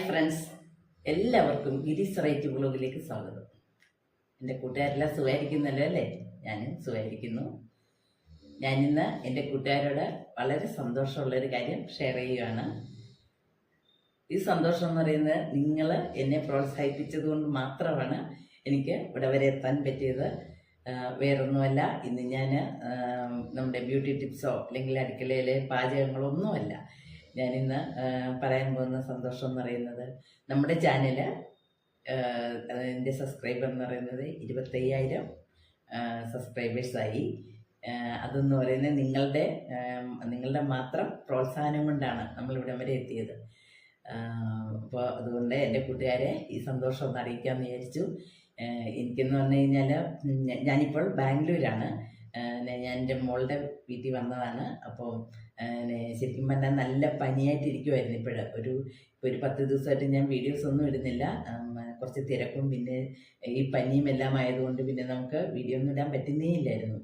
Friends എല്ലാവർക്കും Girish right ബ്ലോഗിലേക്ക് സ്വാഗതം. എന്റെ കൂട്ടുകാരെല്ലാം സുഖമായിരിക്കുന്നല്ലോ അല്ലേ? ഞാനും സുഖമായിരിക്കുന്നു. ഞാനിന്ന് എന്റെ കൂട്ടുകാരോട് വളരെ സന്തോഷമുള്ളൊരു കാര്യം ഷെയർ ചെയ്യുകയാണ്. ഈ സന്തോഷം എന്ന് പറയുന്നത് നിങ്ങൾ എന്നെ പ്രോത്സാഹിപ്പിച്ചത് കൊണ്ട് മാത്രമാണ് എനിക്ക് ഇവിടെ വരെ എത്താൻ പറ്റിയത്. വേറൊന്നുമല്ല ഇന്ന് ഞാൻ നമ്മുടെ ബ്യൂട്ടി ടിപ്സോ അല്ലെങ്കിൽ അടുക്കളയിലെ പാചകങ്ങളോ ഒന്നുമല്ല. ഞാനിന്ന് പറയാൻ പോകുന്ന സന്തോഷം എന്ന് പറയുന്നത് നമ്മുടെ ചാനൽ എന്റെ സബ്സ്ക്രൈബർ എന്ന് പറയുന്നത് ഇരുപത്തയ്യായിരം സബ്സ്ക്രൈബേഴ്സായി അതെന്ന് പറയുന്നത് നിങ്ങളുടെ നിങ്ങളുടെ മാത്രം പ്രോത്സാഹനം കൊണ്ടാണ് നമ്മളിവിടം വരെ എത്തിയത്. അപ്പോൾ അതുകൊണ്ട് എന്റെ കൂട്ടുകാരെ ഈ സന്തോഷം ഒന്ന് അറിയിക്കാമെന്ന് വിചാരിച്ചു. എനിക്കെന്ന് പറഞ്ഞു കഴിഞ്ഞാൽ ഞാനിപ്പോൾ ബാംഗ്ലൂരാണ്. ഞാൻ എന്റെ മോളുടെ വീട്ടിൽ വന്നതാണ്. അപ്പോൾ ശരിക്കും പറഞ്ഞാൽ നല്ല പനിയായിട്ടിരിക്കുമായിരുന്നു ഇപ്പോഴും. ഒരു ഒരു പത്ത് ദിവസമായിട്ട് ഞാൻ വീഡിയോസ് ഒന്നും ഇടുന്നില്ല. കുറച്ച് തിരക്കും പിന്നെ ഈ പനിയും എല്ലാം ആയതുകൊണ്ട് പിന്നെ നമുക്ക് വീഡിയോ ഒന്നും ഇടാൻ പറ്റുന്നേ ഇല്ലായിരുന്നു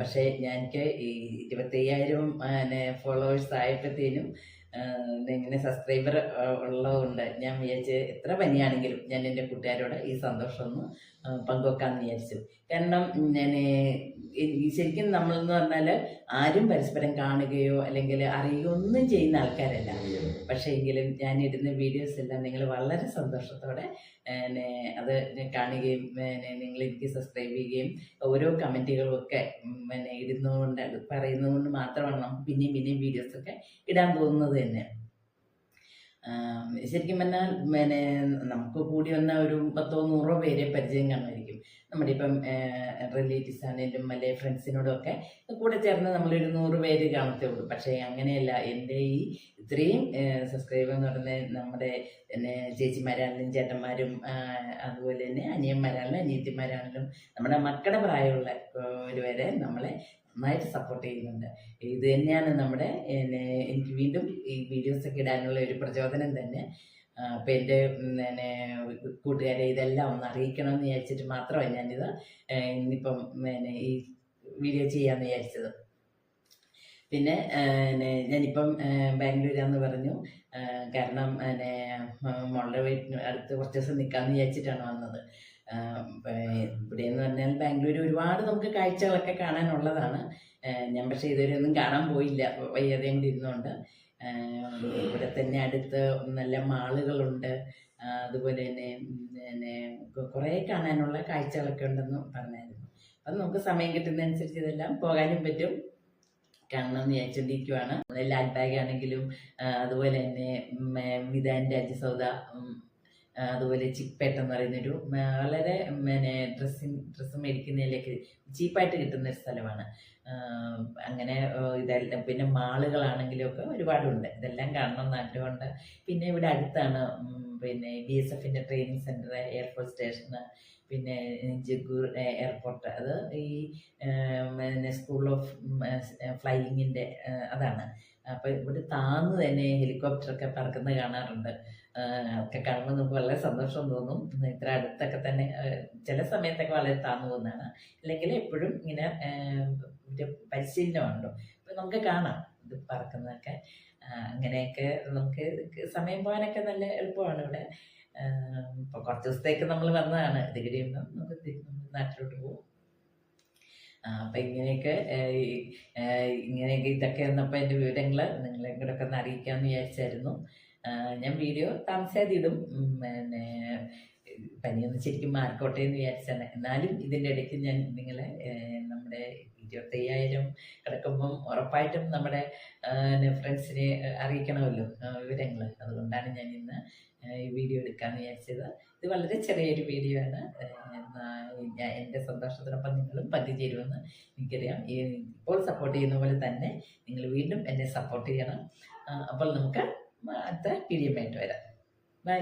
പക്ഷേ ഞാൻ എനിക്ക് ഈ ഇരുപത്തയ്യായിരം ഫോളോവേഴ്സ് ആയപ്പോഴത്തേനും ഇങ്ങനെ സബ്സ്ക്രൈബർ ഉള്ളതുകൊണ്ട് ഞാൻ വിചാരിച്ച് എത്ര പനിയാണെങ്കിലും ഞാൻ എന്റെ കൂട്ടുകാരോട് ഈ സന്തോഷം ഒന്ന് പങ്കുവെക്കാമെന്ന് വിചാരിച്ചു. കാരണം ഞാൻ ശരിക്കും നമ്മൾ എന്ന് പറഞ്ഞാൽ ആരും പരസ്പരം കാണുകയോ അല്ലെങ്കിൽ അറിയുകയോ ഒന്നും ചെയ്യുന്ന ആൾക്കാരല്ല. പക്ഷേ എങ്കിലും ഞാൻ ഇടുന്ന വീഡിയോസ് എല്ലാം നിങ്ങൾ വളരെ സന്തോഷത്തോടെ അത് കാണുകയും നിങ്ങൾ എനിക്ക് സബ്സ്ക്രൈബ് ചെയ്യുകയും ഓരോ കമന്റുകളും ഒക്കെ പിന്നെ ഇടുന്നതുകൊണ്ട് പറയുന്നതുകൊണ്ട് മാത്രമാണ് നമുക്ക് പിന്നെയും പിന്നെയും വീഡിയോസൊക്കെ ഇടാൻ തോന്നുന്നത് തന്നെ. ശരിക്കും പറഞ്ഞാൽ പിന്നെ നമുക്ക് കൂടി വന്ന ഒരു പത്തോ നൂറോ പേരെ പരിചയം കാണുമായിരിക്കും. നമ്മുടെ ഇപ്പം റിലേറ്റീവ്സ് ആണെങ്കിലും അല്ലെ ഫ്രണ്ട്സിനോടും ഒക്കെ കൂടെ ചേർന്ന് നമ്മളൊരു നൂറ് പേര് കാണത്തേ ഉള്ളൂ. പക്ഷേ അങ്ങനെയല്ല. എന്റെ ഈ ഇത്രയും സബ്സ്ക്രൈബർ എന്ന് പറയുന്നത് നമ്മുടെ പിന്നെ ചേച്ചിമാരാണെങ്കിലും ചേട്ടന്മാരും അതുപോലെ തന്നെ അനിയന്മാരാണെങ്കിലും അനിയത്തിമാരാണെങ്കിലും നമ്മുടെ മക്കളുടെ പ്രായമുള്ള ഒരു വരെ നമ്മളെ നന്നായിട്ട് സപ്പോർട്ട് ചെയ്യുന്നുണ്ട്. ഇത് തന്നെയാണ് നമ്മുടെ എനിക്ക് വീണ്ടും ഈ വീഡിയോസൊക്കെ ഇടാനുള്ള ഒരു പ്രചോദനം തന്നെ. അപ്പം എന്റെ പിന്നെ കൂട്ടുകാരെ ഇതെല്ലാം ഒന്ന് അറിയിക്കണം എന്ന് വിചാരിച്ചിട്ട് മാത്രമാണ് ഞാനിത് ഇന്നിപ്പം പിന്നെ ഈ വീഡിയോ ചെയ്യാമെന്ന് വിചാരിച്ചത്. പിന്നെ ഞാനിപ്പം ബാംഗ്ലൂരാന്ന് പറഞ്ഞു. കാരണം പിന്നെ മോളുടെ വീട്ടിന് അടുത്ത് കുറച്ച് ദിവസം നിൽക്കാമെന്ന് വിചാരിച്ചിട്ടാണ് വന്നത്. ആ, എന്ന് പറഞ്ഞാൽ ബാംഗ്ലൂർ ഒരുപാട് നമുക്ക് കാഴ്ചകളൊക്കെ കാണാനുള്ളതാണ്. ഞാൻ പക്ഷേ ഇതുവരെ ഒന്നും കാണാൻ പോയില്ല. വയ്യാതെയും കൊണ്ട് ഇരുന്നുകൊണ്ട് ഇവിടെ തന്നെ അടുത്ത് നല്ല മാളുകളുണ്ട്. അതുപോലെ തന്നെ പിന്നെ കുറേ കാണാനുള്ള കാഴ്ചകളൊക്കെ ഉണ്ടെന്ന് പറഞ്ഞായിരുന്നു. അപ്പം നമുക്ക് സമയം കിട്ടുന്നതനുസരിച്ച് ഇതെല്ലാം പോകാനും പറ്റും. കാണണമെന്ന് വിചാരിച്ചുകൊണ്ടിരിക്കുവാണ് നമ്മുടെ ലാൽ ബാഗ് ആണെങ്കിലും അതുപോലെ തന്നെ വിധാൻ രാജസൗദ അതുപോലെ ചിപ്പേട്ട് എന്ന് പറയുന്നൊരു വളരെ പിന്നെ ഡ്രസ്സിങ് ഡ്രസ്സ് മേടിക്കുന്നതിലേക്ക് ചീപ്പായിട്ട് കിട്ടുന്ന ഒരു സ്ഥലമാണ്. അങ്ങനെ ഇതെല്ലാം പിന്നെ മാളുകളാണെങ്കിലും ഒക്കെ ഒരുപാടുണ്ട്. ഇതെല്ലാം കാണണം ആഗ്രഹമുണ്ട്. പിന്നെ ഇവിടെ അടുത്താണ് പിന്നെ ബി എസ് എഫിന്റെ ട്രെയിനിങ് സെന്റർ എയർഫോഴ്സ് സ്റ്റേഷന് പിന്നെ ജഗൂർ എയർപോർട്ട് അത് ഈ പിന്നെ സ്കൂൾ ഓഫ് ഫ്ലൈയിങ്ങിന്റെ അതാണ്. അപ്പോൾ ഇവിടെ താന്ന് തന്നെ ഹെലികോപ്റ്ററൊക്കെ പറക്കുന്നത് കാണാറുണ്ട്. ഒക്കെ കാണുമ്പോൾ നമുക്ക് വളരെ സന്തോഷം തോന്നും. ഇത്ര അടുത്തൊക്കെ തന്നെ ചില സമയത്തൊക്കെ വളരെ താന്നു പോകുന്നതാണ്. അല്ലെങ്കിൽ എപ്പോഴും ഇങ്ങനെ ഒരു പരിശീലനമുണ്ടോ. അപ്പം നമുക്ക് കാണാം ഇത് പറക്കുന്നതൊക്കെ. അങ്ങനെയൊക്കെ നമുക്ക് സമയം പോകാനൊക്കെ നല്ല എളുപ്പമാണ് ഇവിടെ. ഇപ്പോൾ കുറച്ച് ദിവസത്തേക്ക് നമ്മൾ വന്നതാണ്. നമ്മുടെ നാട്ടിലോട്ട് പോകും അപ്പൊ ഇങ്ങനെയൊക്കെ ഇങ്ങനെയൊക്കെ ഇതൊക്കെ വന്നപ്പോൾ എന്റെ വിവരങ്ങൾ നിങ്ങളെ കൂടെ ഒക്കെ ഒന്ന് അറിയിക്കാമെന്ന് വിചാരിച്ചായിരുന്നു. ഞാൻ വീഡിയോ താമസിയാതെ ഇടും. പിന്നെ പനിയൊന്നും ശരിക്കും മാറിക്കോട്ടെ എന്ന് വിചാരിച്ചാണ്. എന്നാലും ഇതിന്റെ ഇടയ്ക്ക് ഞാൻ നിങ്ങളെ നമ്മുടെ ഇരുപത്തയ്യായിരം കിടക്കുമ്പം ഉറപ്പായിട്ടും നമ്മുടെ ഫ്രണ്ട്സിനെ അറിയിക്കണമല്ലോ വിവരങ്ങൾ അതുകൊണ്ടാണ് ഞാൻ ഇന്ന് ഈ വീഡിയോ എടുക്കാമെന്ന് വിചാരിച്ചത്. ഇത് വളരെ ചെറിയൊരു വീഡിയോ ആണ്. ഞാൻ എന്റെ സന്തോഷത്തിനൊപ്പം നിങ്ങളും പങ്കുചേരുമെന്ന് എനിക്കറിയാം. ഇപ്പോൾ സപ്പോർട്ട് ചെയ്യുന്ന പോലെ തന്നെ നിങ്ങൾ വീണ്ടും എന്നെ സപ്പോർട്ട് ചെയ്യണം. അപ്പോൾ നമുക്ക് അടുത്ത വീഡിയോ ആയിട്ട് വരാം. ബൈ